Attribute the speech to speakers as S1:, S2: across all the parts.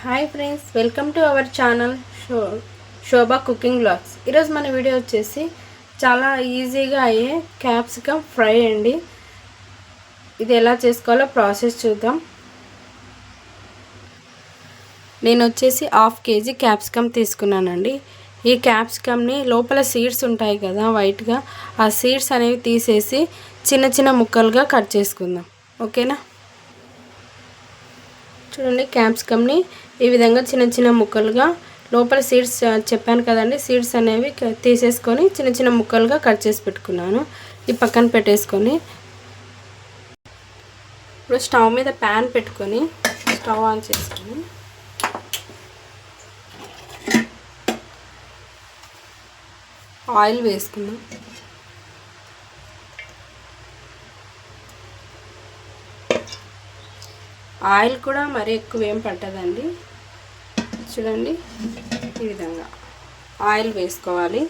S1: Hi friends welcome to our channel show Shobha cooking blogs ఈరోజు మన video వచ్చేసి చాలా ఈజీగా అయ్యే క్యాప్సికమ్ ఫ్రై అండి. ఇది ఎలా చేసుకోవాలో ప్రాసెస్ చూద్దాం. నేను వచ్చేసి హాఫ్ కేజీ క్యాప్సికమ్ తీసుకున్నానండి. ఈ క్యాప్సికమ్ని లోపల సీడ్స్ ఉంటాయి కదా వైట్గా ఆ సీడ్స్ అనేవి తీసేసి చిన్న చిన్న ముక్కలుగా కట్ చేసుకుందాం. ఓకేనా చూడండి క్యాప్సికమ్ని ఈ విధంగా చిన్న చిన్న ముక్కలుగా లోపల సీడ్స్ చెప్పాను కదండి సీడ్స్ అనేవి తీసేసుకొని చిన్న చిన్న ముక్కలుగా కట్ చేసి పెట్టుకున్నాను. ఈ పక్కన పెట్టేసుకొని ఇప్పుడు స్టవ్ మీద ప్యాన్ పెట్టుకొని స్టవ్ ఆన్ చేసుకొని ఆయిల్ వేసుకుందాం. ఆయిల్ కూడా మరీ ఎక్కువ ఏం పట్టదండి. చూడండి ఈ విధంగా ఆయిల్ వేసుకోవాలి.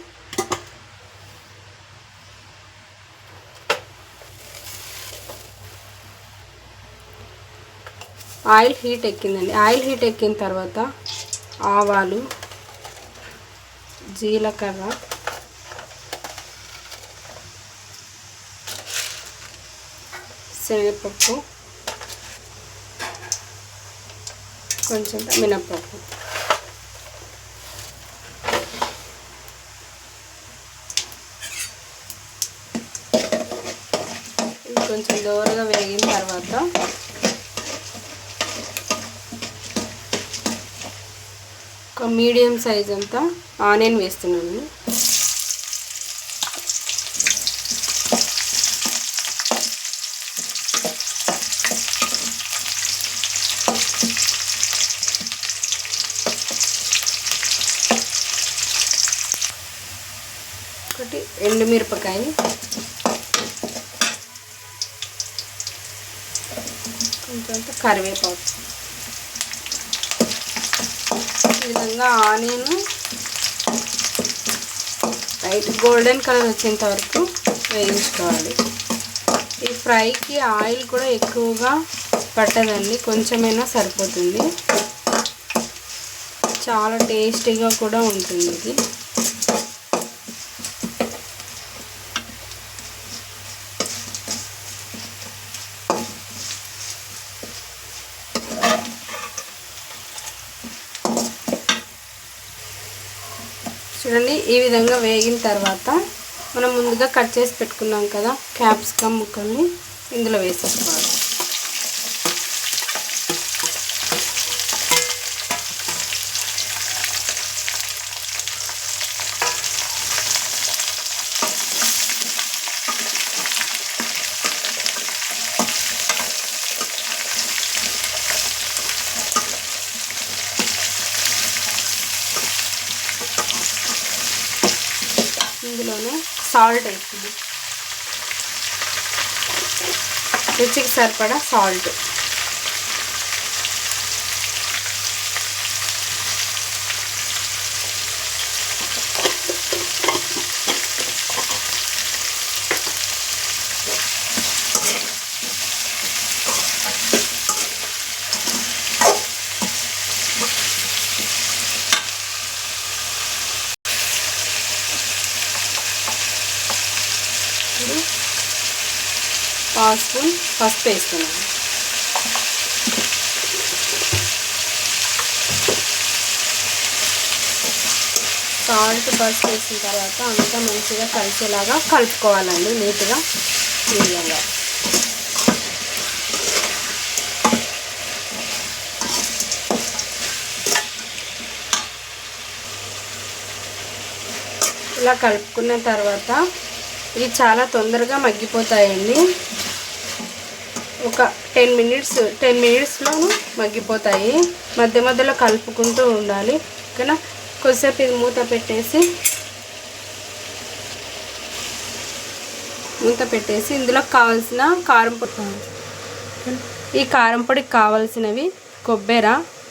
S1: ఆయిల్ హీట్ ఎక్కిందండి. ఆయిల్ హీట్ ఎక్కిన తర్వాత ఆవాలు జీలకర్ర శనగపప్పు కొంచెం మినప్పప్పు. ఇది కొంచెం దోరగా వేగిన తర్వాత ఒక మీడియం సైజ్ అంతా ఆనియన్ వేస్తున్నాను. ఎండుమిరపకాయ కొంచెం కరివేపాకు. ఈ విధంగా ఆనియన్ లైట్ గోల్డెన్ కలర్ వచ్చేంత వరకు వేయించుకోవాలి. ఈ ఫ్రైకి ఆయిల్ కూడా ఎక్కువగా పట్టదండి కొంచెమైనా సరిపోతుంది. చాలా టేస్టీగా కూడా ఉంటుంది ఇది. చూడండి ఈ విధంగా వేగిన తర్వాత మనం ముందుగా కట్ చేసి పెట్టుకున్నాం కదా క్యాప్సికమ్ ముక్కల్ని ఇందులో వేసేసుకోవాలి. సాల్ట్ వేస్తుంది రుచికి సరిపడా సాల్ట్. ఇప్పుడు పావు స్పూన్ పసుపు వేస్తున్నాను. సాల్ట్ పసుపు వేసిన తర్వాత అంతా మంచిగా కలిసేలాగా కలుపుకోవాలండి నీట్గా ఈ విధంగా ఇలా కలుపుకున్న తర్వాత ఇవి చాలా తొందరగా మగ్గిపోతాయండి. ఒక టెన్ మినిట్స్ టెన్ మినిట్స్లోనూ మగ్గిపోతాయి. మధ్య మధ్యలో కలుపుకుంటూ ఉండాలి. ఓకేనా? కొద్దిసేపు ఇది మూత పెట్టేసి మూత పెట్టేసి ఇందులో కావాల్సిన కారం పొడి ఈ కారం పొడికి కావాల్సినవి కొబ్బెర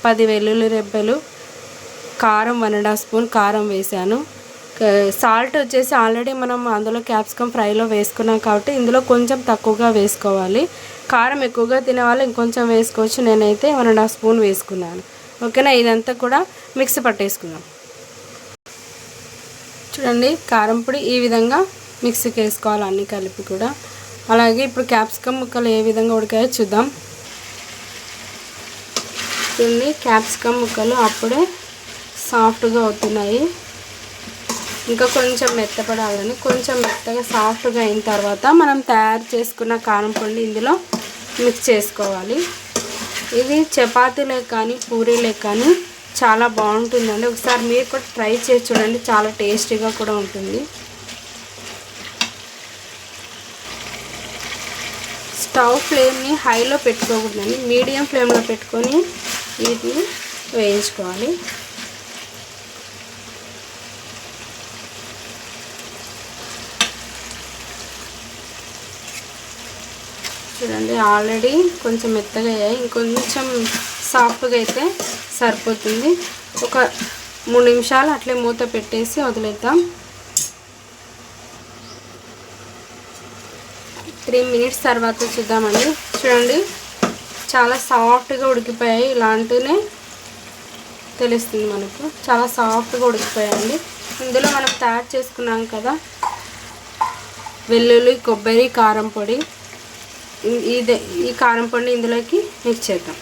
S1: పది వెల్లుల్లి రెబ్బలు కారం వన్ అండ్ హాఫ్ స్పూన్ కారం వేసాను సాల్ట్ uh, వచ్చేసి ఆల్రెడీ మనం అందులో క్యాప్సికమ్ ఫ్రైలో వేసుకున్నాం కాబట్టి ఇందులో కొంచెం తక్కువగా వేసుకోవాలి. కారం ఎక్కువగా తినే వాళ్ళు ఇంకొంచెం వేసుకోవచ్చు. నేనైతే వన్ అండ్ హాఫ్ స్పూన్ వేసుకున్నాను. ఓకేనా? ఇదంతా కూడా మిక్సీ పట్టేసుకుందాం. చూడండి కారం పొడి ఈ విధంగా మిక్సీకి వేసుకోవాలి అన్నీ కలిపి కూడా. అలాగే ఇప్పుడు క్యాప్సికమ్ ముక్కలు ఏ విధంగా ఉడికాయో చూద్దాం. చూడండి క్యాప్సికమ్ ముక్కలు అప్పుడే సాఫ్ట్గా అవుతున్నాయి. ఇంకా కొంచెం మెత్తపడాలని కొంచెం మెత్తగా సాఫ్ట్గా అయిన తర్వాత మనం తయారు చేసుకున్న కారం పొడి ఇందులో మిక్స్ చేసుకోవాలి. ఇది చపాతీలే కానీ పూరీలే కానీ చాలా బాగుంటుందండి. ఒకసారి మీరు కూడా ట్రై చేసి చూడండి చాలా టేస్టీగా కూడా ఉంటుంది. స్టవ్ ఫ్లేమ్ని హైలో పెట్టుకోకూడదండి. మీడియం ఫ్లేమ్లో పెట్టుకొని వీటిని వేయించుకోవాలి. చూడండి ఆల్రెడీ కొంచెం మెత్తగా అయ్యాయి. ఇంకొంచెం సాఫ్ట్గా అయితే సరిపోతుంది. ఒక మూడు నిమిషాలు అట్లే మూత పెట్టేసి వదిలేద్దాం. త్రీ మినిట్స్ తర్వాత చూద్దామండి. చూడండి చాలా సాఫ్ట్గా ఉడికిపోయాయి. ఇలాంటినే తెలుస్తుంది మనకు. చాలా సాఫ్ట్గా ఉడికిపోయాయండి. ఇందులో మనం తయారు చేసుకున్నాం కదా వెల్లుల్లి కొబ్బరి కారం పొడి. ఇదే ఈ కారం పొడి ఇందులోకి మిక్స్ చేద్దాం.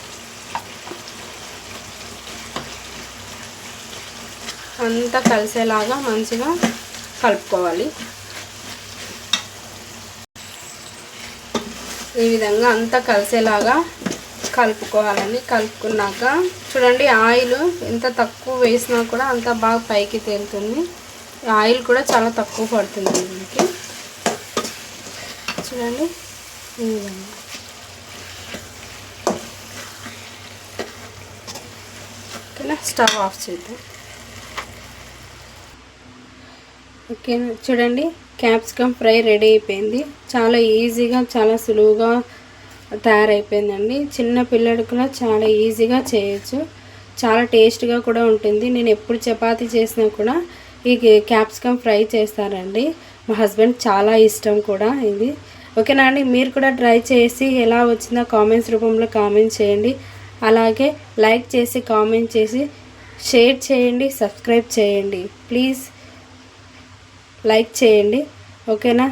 S1: అంతా కలిసేలాగా మంచిగా కలుపుకోవాలి. ఈ విధంగా అంతా కలిసేలాగా కలుపుకోవాలని కలుపుకున్నాక చూడండి ఆయిల్ ఎంత తక్కువ వేసినా కూడా అంత బాగా పైకి తేలుతుంది. ఆయిల్ కూడా చాలా తక్కువ పడుతుంది దీనికి. చూడండి. ఈ విధంగా ఓకేనా స్టవ్ ఆఫ్ చేద్దాం. ఓకే చూడండి క్యాప్సికమ్ ఫ్రై రెడీ అయిపోయింది. చాలా ఈజీగా చాలా సులువుగా తయారైపోయిందండి. చిన్న పిల్లడు కూడా చాలా ఈజీగా చేయొచ్చు. చాలా టేస్ట్గా కూడా ఉంటుంది. నేను ఎప్పుడు చపాతీ చేసినా కూడా ఈ క్యాప్సికమ్ ఫ్రై చేస్తారండి. మా హస్బెండ్ చాలా ఇష్టం కూడా ఇది. ఓకేనా అండి? మీరు కూడా ట్రై చేసి ఎలా వచ్చిందో కామెంట్స్ రూపంలో కామెంట్ చేయండి. అలాగే లైక్ చేసి కామెంట్ చేసి షేర్ చేయండి సబ్స్క్రైబ్ చేయండి. ప్లీజ్ లైక్ చేయండి. ఓకేనా?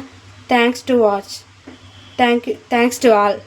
S1: Thanks to watch. Thank you thanks to all.